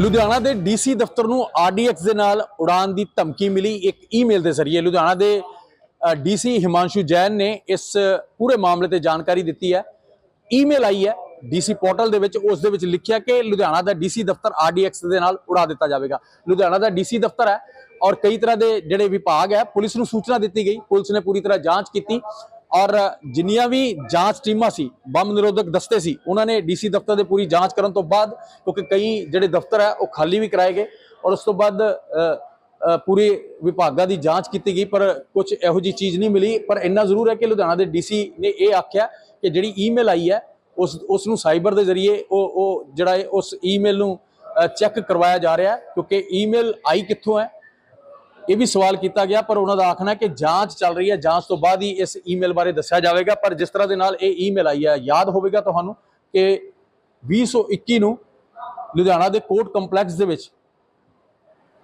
ਲੁਧਿਆਣਾ ਦੇ ਡੀਸੀ ਦਫ਼ਤਰ ਨੂੰ ਆਰਡੀਐਕਸ ਦੇ ਨਾਲ ਉਡਾਨ ਦੀ ਧਮਕੀ ਮਿਲੀ ਇੱਕ ਈਮੇਲ ਦੇ ਜ਼ਰੀਏ। ਲੁਧਿਆਣਾ ਦੇ ਡੀਸੀ ਹਿਮਾਂਸ਼ੂ ਜੈਨ ਨੇ ਇਸ ਪੂਰੇ ਮਾਮਲੇ ਤੇ ਜਾਣਕਾਰੀ ਦਿੱਤੀ ਹੈ। ਈਮੇਲ ਆਈ ਹੈ, ਡੀਸੀ ਪੋਰਟਲ ਦੇ ਵਿੱਚ ਉਸ ਦੇ ਵਿੱਚ ਲਿਖਿਆ ਕਿ ਲੁਧਿਆਣਾ ਦਾ ਡੀਸੀ ਦਫ਼ਤਰ ਆਰਡੀਐਕਸ ਦੇ ਨਾਲ ਉਡਾ ਦਿੱਤਾ ਜਾਵੇਗਾ। ਲੁਧਿਆਣਾ ਦਾ ਡੀਸੀ ਦਫ਼ਤਰ ਹੈ ਔਰ ਕਈ ਤਰ੍ਹਾਂ ਦੇ ਜਿਹੜੇ ਵਿਭਾਗ ਹੈ, ਪੁਲਿਸ ਨੂੰ ਸੂਚਨਾ ਦਿੱਤੀ ਗਈ। ਪੁਲਿਸ ਨੇ ਪੂਰੀ ਤਰ੍ਹਾਂ ਜਾਂਚ ਕੀਤੀ। ਔਰ ਜਿੰਨੀਆਂ ਵੀ ਜਾਂਚ ਟੀਮਾਂ ਸੀ ਬੰਬ ਨਿਰੋਧਕ ਦਸਤੇ ਸੀ ਉਹਨਾਂ ਨੇ ਡੀਸੀ ਦਫ਼ਤਰ ਦੇ ਪੂਰੀ ਜਾਂਚ ਕਰਨ ਤੋਂ ਬਾਅਦ ਕਿਉਂਕਿ ਕਈ ਜਿਹੜੇ ਦਫ਼ਤਰ ਹੈ ਉਹ ਖਾਲੀ ਵੀ ਕਰਾਏ ਗਏ ਔਰ ਉਸ ਤੋਂ ਬਾਅਦ ਅ, ਪੂਰੇ ਵਿਭਾਗਾਂ ਦੀ ਜਾਂਚ ਕੀਤੀ ਗਈ ਪਰ ਕੁਝ ਇਹੋ ਜੀ ਚੀਜ਼ ਨਹੀਂ ਮਿਲੀ ਪਰ ਇੰਨਾ ਜ਼ਰੂਰ ਹੈ ਕਿ ਲੁਧਿਆਣਾ ਦੇ ਡੀਸੀ ਨੇ ਇਹ ਆਖਿਆ ਕਿ ਜਿਹੜੀ ਈਮੇਲ ਆਈ ਹੈ ਉਸ ਉਸ ਨੂੰ ਸਾਈਬਰ ਦੇ ਜ਼ਰੀਏ ਉਹ ਉਹ ਜਿਹੜਾ ਹੈ ਉਸ ਈਮੇਲ ਨੂੰ ਚੈੱਕ ਕਰਵਾਇਆ ਜਾ ਰਿਹਾ ਕਿਉਂਕਿ ਈਮੇਲ ਆਈ ਕਿੱਥੋਂ ਹੈ ਇਹ ਵੀ ਸਵਾਲ ਕੀਤਾ ਗਿਆ ਪਰ ਉਹਨਾਂ ਦਾ ਆਖਣਾ ਹੈ ਕਿ ਜਾਂਚ ਚੱਲ ਰਹੀ ਹੈ। ਜਾਂਚ ਤੋਂ ਬਾਅਦ ਹੀ ਇਸ ਈਮੇਲ ਬਾਰੇ ਦੱਸਿਆ ਜਾਵੇਗਾ। ਪਰ ਜਿਸ ਤਰ੍ਹਾਂ ਦੇ ਨਾਲ ਇਹ ਈਮੇਲ ਆਈ ਹੈ ਯਾਦ ਹੋਵੇਗਾ ਤੁਹਾਨੂੰ ਕਿ 2021 ਨੂੰ ਲੁਧਿਆਣਾ ਦੇ ਕੋਰਟ ਕੰਪਲੈਕਸ ਦੇ ਵਿੱਚ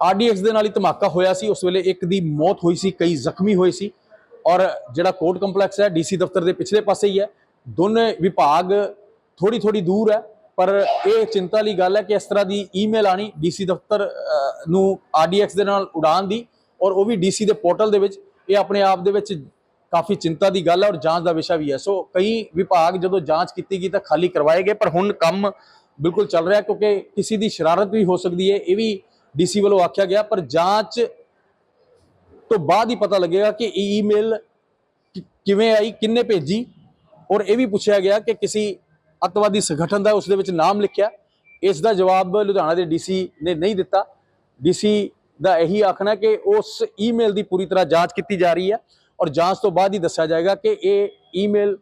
ਆਰਡੀਐਕਸ ਦੇ ਨਾਲ ਹੀ ਧਮਾਕਾ ਹੋਇਆ ਸੀ। ਉਸ ਵੇਲੇ ਇੱਕ ਦੀ ਮੌਤ ਹੋਈ ਸੀ ਕਈ ਜ਼ਖਮੀ ਹੋਏ ਸੀ ਔਰ ਜਿਹੜਾ ਕੋਰਟ ਕੰਪਲੈਕਸ ਹੈ ਡੀਸੀ ਦਫ਼ਤਰ ਦੇ ਪਿਛਲੇ ਪਾਸੇ ਹੀ ਹੈ। ਦੋਨੇ ਵਿਭਾਗ ਥੋੜੀ ਥੋੜੀ ਦੂਰ ਹੈ ਪਰ ਇਹ ਚਿੰਤਾ ਲਈ ਗੱਲ ਹੈ ਕਿ ਇਸ ਤਰ੍ਹਾਂ ਦੀ ਈਮੇਲ ਆਣੀ ਡੀਸੀ ਦਫ਼ਤਰ ਅ, ਨੂੰ ਆਰਡੀਐਕਸ ਦੇ ਨਾਲ ਉਡਾਨ ਦੀ ਔਰ ਉਹ ਵੀ ਡੀਸੀ ਦੇ ਪੋਰਟਲ ਦੇ ਵਿੱਚ, ਇਹ ਆਪਣੇ ਆਪ ਦੇ ਵਿੱਚ ਕਾਫੀ ਚਿੰਤਾ ਦੀ ਗੱਲ ਹੈ ਔਰ ਜਾਂਚ ਦਾ ਵਿਸ਼ਾ ਵੀ ਹੈ। ਸੋ ਕਈ ਵਿਭਾਗ ਜਦੋਂ ਜਾਂਚ ਕੀਤੀ ਗਈ ਤਾਂ ਖਾਲੀ ਕਰਵਾਏ ਗਏ, ਪਰ ਹੁਣ ਕੰਮ ਬਿਲਕੁਲ ਚੱਲ ਰਿਹਾ ਕਿਉਂਕਿ ਕਿਸੇ ਦੀ ਸ਼ਰਾਰਤ ਵੀ ਹੋ ਸਕਦੀ ਹੈ, ਇਹ ਵੀ ਡੀਸੀ ਵੱਲੋਂ ਆਖਿਆ ਗਿਆ। ਪਰ ਜਾਂਚ ਤੋਂ ਬਾਅਦ ਹੀ ਪਤਾ ਲੱਗੇਗਾ ਕਿ ਈਮੇਲ ਕਿਵੇਂ ਆਈ, ਕਿੰਨੇ ਭੇਜੀ ਔਰ ਇਹ ਵੀ ਪੁੱਛਿਆ ਗਿਆ ਕਿ ਕਿਸੇ ਅੱਤਵਾਦੀ ਸੰਗਠਨ ਦਾ ਉਸ ਦੇ ਵਿੱਚ ਨਾਮ ਲਿਖਿਆ। ਇਸ ਦਾ ਜਵਾਬ ਲੁਧਿਆਣਾ ਦੇ ਡੀਸੀ ਨੇ ਨਹੀਂ ਦਿੱਤਾ। ਡੀਸੀ ਦਾ ਇਹੀ ਆਖਣਾ ਕਿ ਉਸ ਈਮੇਲ ਦੀ ਪੂਰੀ ਤਰ੍ਹਾਂ ਜਾਂਚ ਕੀਤੀ ਜਾ ਰਹੀ ਹੈ ਔਰ ਜਾਂਚ ਤੋਂ ਬਾਅਦ ਹੀ ਦੱਸਿਆ ਜਾਏਗਾ ਕਿ ਇਹ ਈਮੇਲ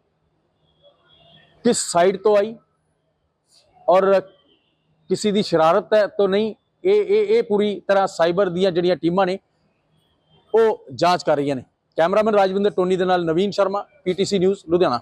ਕਿਸ ਸਾਈਡ ਤੋਂ ਆਈ ਔਰ ਕਿਸੇ ਦੀ ਸ਼ਰਾਰਤ ਹੈ ਤਾਂ ਨਹੀਂ, ਇਹ ਇਹ ਇਹ ਪੂਰੀ ਤਰ੍ਹਾਂ ਸਾਈਬਰ ਦੀਆਂ ਜਿਹੜੀਆਂ ਟੀਮਾਂ ਨੇ, ਉਹ ਜਾਂਚ ਕਰ ਰਹੀਆਂ ਨੇ। ਕੈਮਰਾਮੈਨ ਰਾਜਵਿੰਦਰ ਟੋਨੀ ਦੇ ਨਾਲ ਨਵੀਨ ਸ਼ਰਮਾ, ਪੀਟੀਸੀ ਨਿਊਜ਼, ਲੁਧਿਆਣਾ।